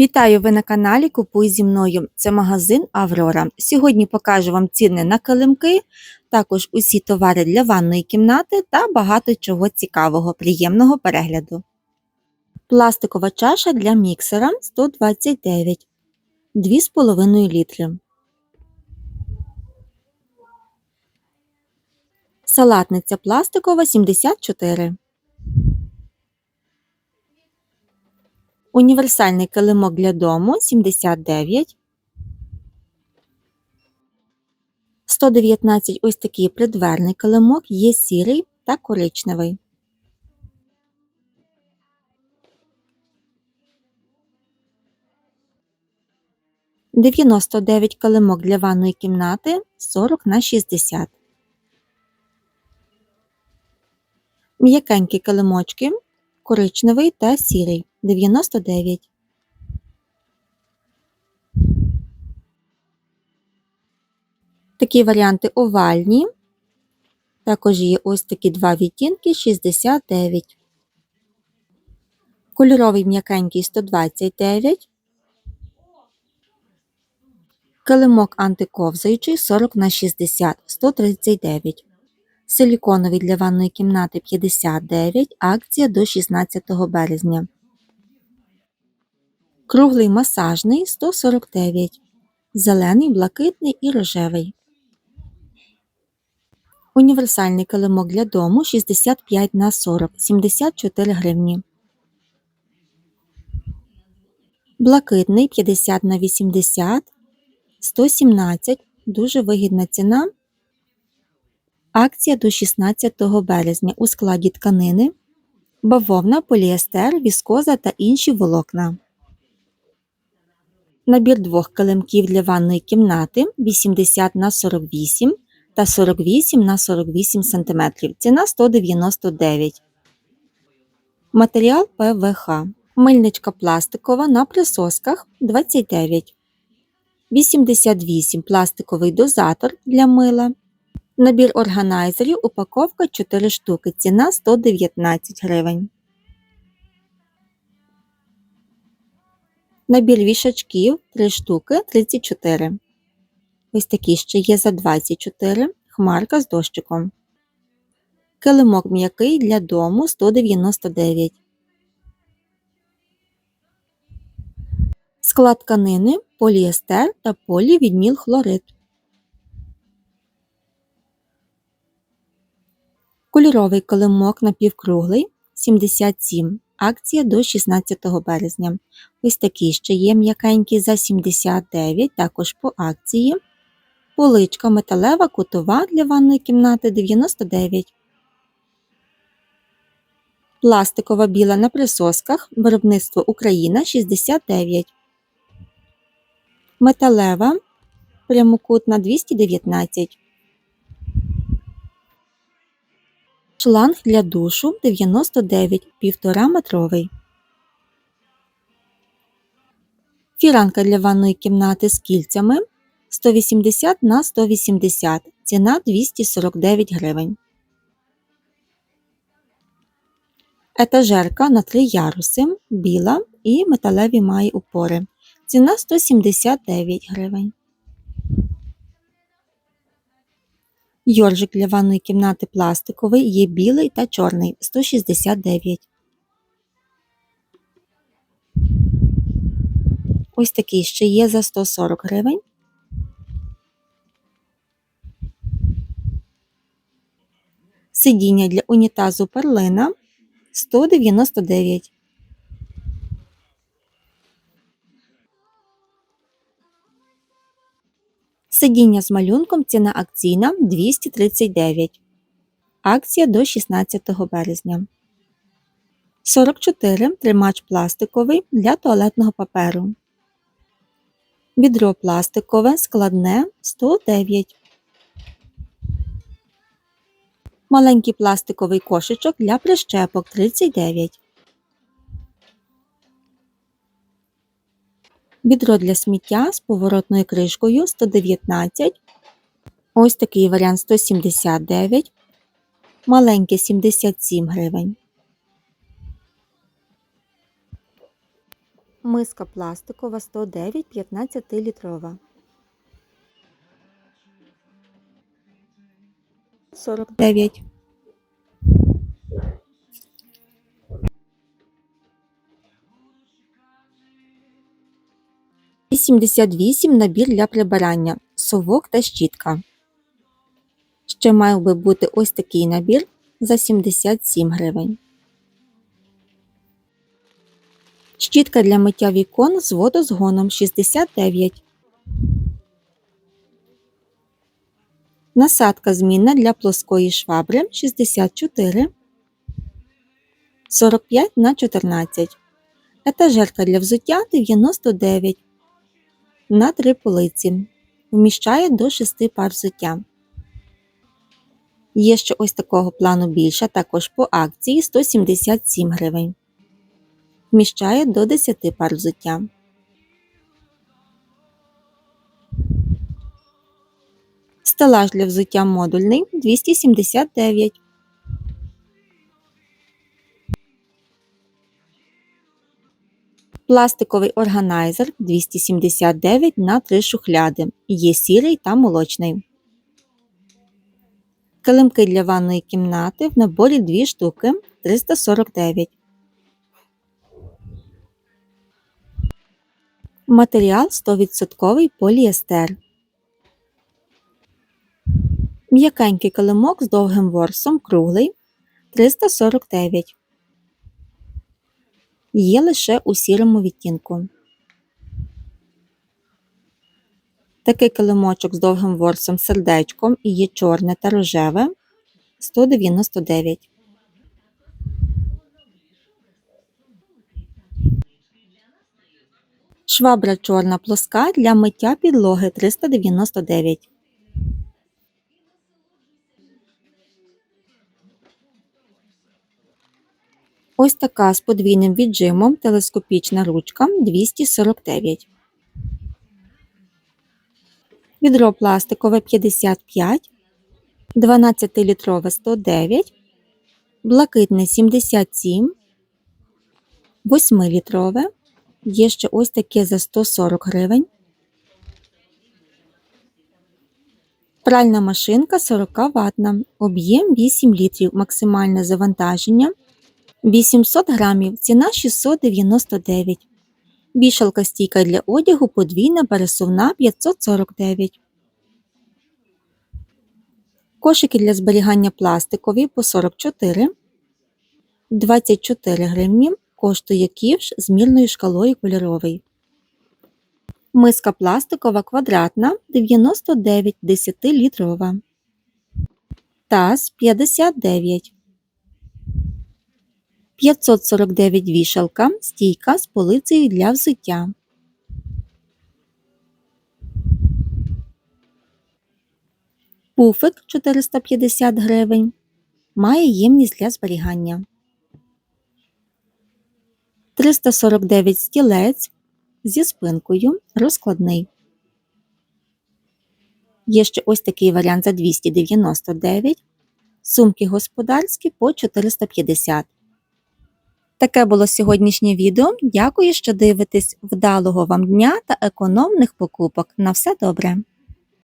Вітаю ви на каналі Купуй зі мною. Це магазин Аврора. Сьогодні покажу вам ціни на килимки, також усі товари для ванної кімнати та багато чого цікавого, приємного перегляду. Пластикова чаша для міксера 129 2,5 літри. Салатниця пластикова 74 Універсальний килимок для дому 79. 119 ось такий придверний килимок, є сірий та коричневий. Дев'яносто дев'ять килимок для ванної кімнати 40 на 60. М'якенькі килимочки коричневий та сірий 99. Такі варіанти овальні. Також є ось такі два відтінки 69. Кольоровий м'якенький 129. Килимок антиковзаючий 40 на 60 139. Силіконовий для ванної кімнати 59, акція до 16 березня. Круглий масажний 149. Зелений, блакитний і рожевий. Універсальний килимок для дому 65 на 40 74 гривні. Блакитний 50 на 80 117. Дуже вигідна ціна. Акція до 16 березня у складі тканини, бавовна, поліестер, віскоза та інші волокна. Набір двох килимків для ванної кімнати 80 на 48 та 48 на 48 см. Ціна 199. Матеріал ПВХ. Мильничка пластикова на присосках 29. 88 пластиковий дозатор для мила. Набір органайзерів, упаковка 4 штуки, ціна 119 гривень. Набір вішачків 3 штуки 34. Ось такі ще є за 24, хмарка з дощиком. Килимок м'який для дому 199. Склад тканини, поліестер та полівідмілхлорид. Кольоровий килимок напівкруглий 77. Акція до 16 березня. Ось такий ще є м'якенький за 79, також по акції. Поличка металева кутова для ванної кімнати 99. Пластикова біла на присосках. Виробництво Україна 69. Металева прямокутна 219. Шланг для душу 99 1,5 метровий. Фіранка для ванної кімнати з кільцями 180 на 180, ціна 249 гривень. Етажерка на 3 яруси, біла і металеві має упори. Ціна 179 гривень. Йоржик для ванної кімнати пластиковий є білий та чорний 169. Ось такий ще є за 140 гривень. Сидіння для унітазу перлина 199. Сидіння з малюнком ціна акційна 239. Акція до 16 березня. 44 тримач пластиковий для туалетного паперу. Відро пластикове складне 109. Маленький пластиковий кошечок для прищепок 39. Відро для сміття з поворотною кришкою 119. Ось такий варіант 179. Маленьке 77 гривень. Миска пластикова 109 15 літрова. 49. І 78 набір для прибирання, совок та щітка. Ще мав би бути ось такий набір за 77 гривень. Щітка для миття вікон з водозгоном 69. Насадка змінна для плоскої швабри 64. 45 на 14. Етажерка для взуття 99 на 3 полиці. Вміщає до 6 пар взуття. Є ще ось такого плану більша, також по акції 177 гривень. Вміщає до 10 пар взуття. Стелаж для взуття модульний 279. Пластиковий органайзер 279 на 3 шухляди. Є сірий та молочний. Килимки для ванної кімнати в наборі 2 штуки 349. Матеріал 100% поліестер. М'якенький килимок з довгим ворсом круглий 349. Є лише у сірому відтінку. Такий килимочок з довгим ворсом сердечком і є чорне та рожеве 199. Швабра чорна плоска для миття підлоги 399. Ось така з подвійним віджимом телескопічна ручка 249. Відро пластикове 55, 12-літрове 109, блакитне 77, 8-літрове. Є ще ось таке за 140 гривень. Пральна машинка 40 ватна, об'єм 8 літрів, максимальне завантаження 800 грамів, ціна 699. Вішалка стійка для одягу подвійна пересувна 549. Кошики для зберігання пластикові по 44. 24 гривні коштує ківш з мірною шкалою кольоровий. Миска пластикова квадратна 99 10-літрова. Таз 59. 549 вішалка, стійка з полицею для взуття. Пуфик 450 гривень. Має ємність для зберігання. 349 стілець зі спинкою розкладний. Є ще ось такий варіант за 299. Сумки господарські по 450. Таке було сьогоднішнє відео. Дякую, що дивитесь. Вдалого вам дня та економних покупок. На все добре!